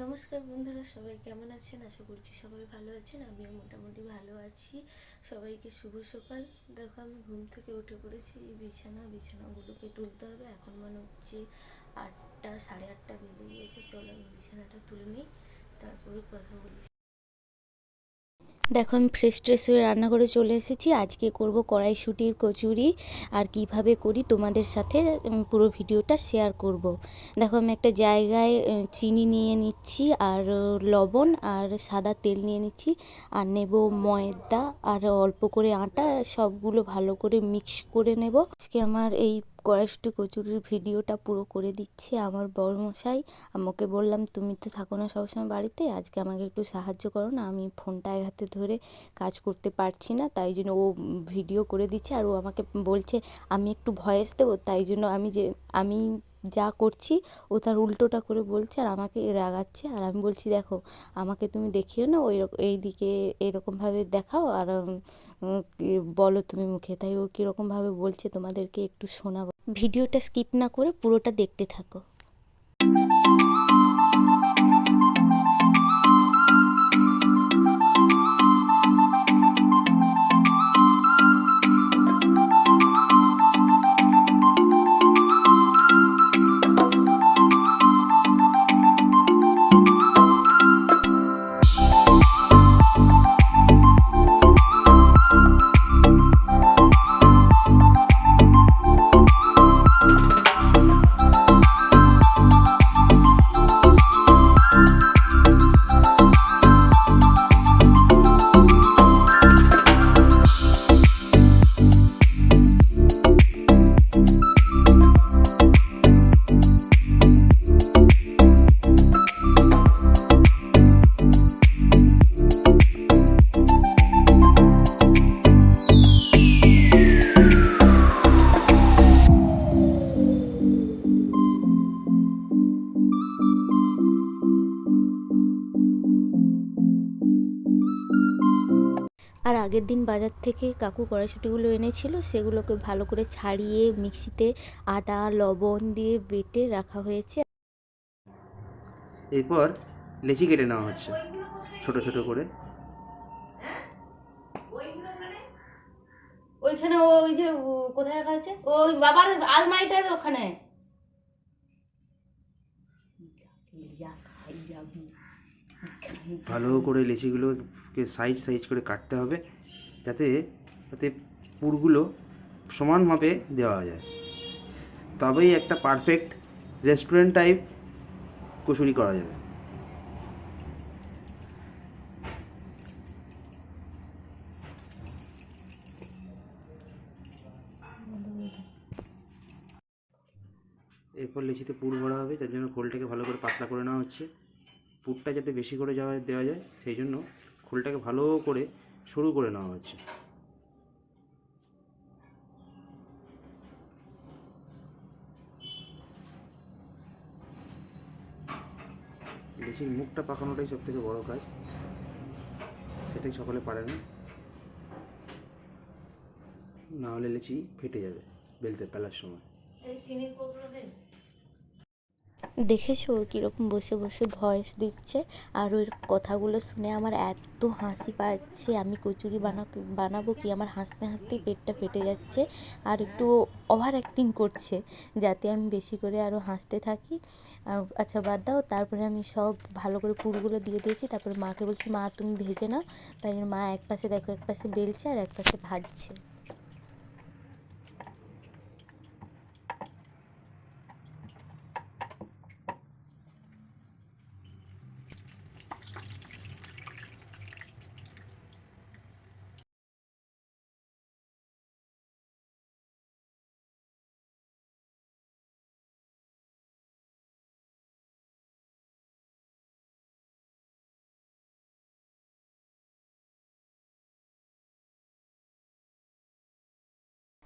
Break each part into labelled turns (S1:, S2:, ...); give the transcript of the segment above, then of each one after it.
S1: নমস্কার বন্ধুরা, সবাই কেমন আছেন? আশা করছি সবাই ভালো আছেন, আমিও মোটামুটি ভালো আছি। সবাইকে শুভ সকাল। দেখো, আমি ঘুম থেকে উঠে পড়েছি, এই বিছানা, বিছানাগুলোকে তুলতে হবে। এখন মনে হচ্ছে আটটা, সাড়ে আটটা বেজে গিয়েছে। চলো আমি বিছানাটা তুলে নিই, তারপরে কথা বলছি দেখো, আমি ফ্রেশ ট্রেশ হয়ে রান্না করে চলে এসেছি। আজকে করব কড়াইশুটির কচুরি। আর কীভাবে করি তোমাদের সাথে পুরো ভিডিওটা শেয়ার করব। দেখো, আমি একটা জায়গায় চিনি নিয়ে নিচ্ছি, আর লবণ, আর সাদা তেল নিয়ে নিচ্ছি। আর নেব ময়দা, আর অল্প করে আটা, সবগুলো ভালো করে মিক্স করে নেব। আজকে আমার এই কড়াইশুটি কচুরির ভিডিওটা পুরো করে দিচ্ছে। আমার বড়মশাই, আমাকে বললাম, তুমি তো থাকো না সবসময় বাড়িতে, আজকে আমাকে একটু সাহায্য করো না, আমি ফোনটা এক হাতে ধরে কাজ করতে পারছি না, তাই জন্য ও ভিডিও করে দিচ্ছে। আর ও আমাকে বলছে, আমি একটু ভয়েস দেবো, তাই জন্য আমি যে, আমি যা করছি ও তার উল্টোটা করে বলছে আর আমাকে রাগাচ্ছে। আর আমি বলছি, দেখো, আমাকে তুমি দেখিও না, ওই এই দিকে এরকমভাবে দেখাও আর বলো তুমি মুখে। তাই ও কীরকমভাবে বলছে, তোমাদেরকে একটু শোনাবো। ভিডিওটা স্কিপ না করে পুরোটা দেখতে থাকো। আর আগের দিন বাজার থেকে কাকু কড়াইশুটিগুলো এনেছিল সেগুলোকে ভালো করে ছাড়িয়ে মিক্সিতে আদা লবণ দিয়ে বেটে রাখা হয়েছে।
S2: এরপর লেচি কেটে নেওয়া হচ্ছে ছোট ছোট করে।
S1: ওইখানে ওই যে কোথায় রাখা আছে ওই বাবার আলমারিটার ওখানে।
S2: ভালো করে লেচিগুলোকে সাইজ সাইজ করে কাটতে হবে যাতে যাতে পুরগুলো সমান মাপে দেওয়া যায়। তবেই একটা পারফেক্ট রেস্টুরেন্ট টাইপ কচুরি করা যাবে। এরপর লিচিতে পুর ভরা হবে, যার জন্য খোলটাকে ভালো করে পাতলা করে নেওয়া হচ্ছে। পুরটা যাতে বেশি করে যাওয়া দেওয়া যায়, সেই জন্য খোলটাকে ভালো করে শুরু করে নেওয়া হচ্ছে। লিচির মুখটা পাকানোটাই সব থেকে বড় কাজ। সেটাই সকলে পারে না। না হলে লিচি ফেটে যাবে, বেলতে পেলার সময়।
S1: দেখেছ কীরকম বসে বসে ভয়েস দিচ্ছে? আর ওর কথাগুলো শুনে আমার এত হাসি পাচ্ছে। আমি কচুরি বানা, বানাবো কি? আমার হাসতে হাসতেই পেটটা ফেটে যাচ্ছে আর একটু ওভার অ্যাক্টিং করছে যাতে আমি বেশি করে আরও হাসতে থাকি। আচ্ছা বাদ দাও। তারপরে আমি সব ভালো করে পুরগুলো দিয়ে দিয়েছি। তারপরে মাকে বলছি, মা, তুমি ভেজে নাও। তাই মা এক পাশে দেখো এক পাশে বেলছে আর এক পাশে ভাজছে।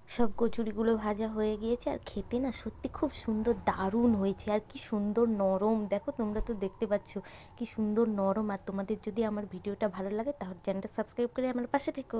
S1: সব কচুরিগুলো ভাজা হয়ে গিয়েছে আর খেতে না সত্যি খুব সুন্দর দারুণ হয়েছে আর কি সুন্দর নরম। দেখো তোমরা তো দেখতে পাচ্ছ কি সুন্দর নরম আর তোমাদের যদি আমার ভিডিওটা ভালো লাগে তাহলে চ্যানেলটা সাবস্ক্রাইব করে আমার পাশে থেকো।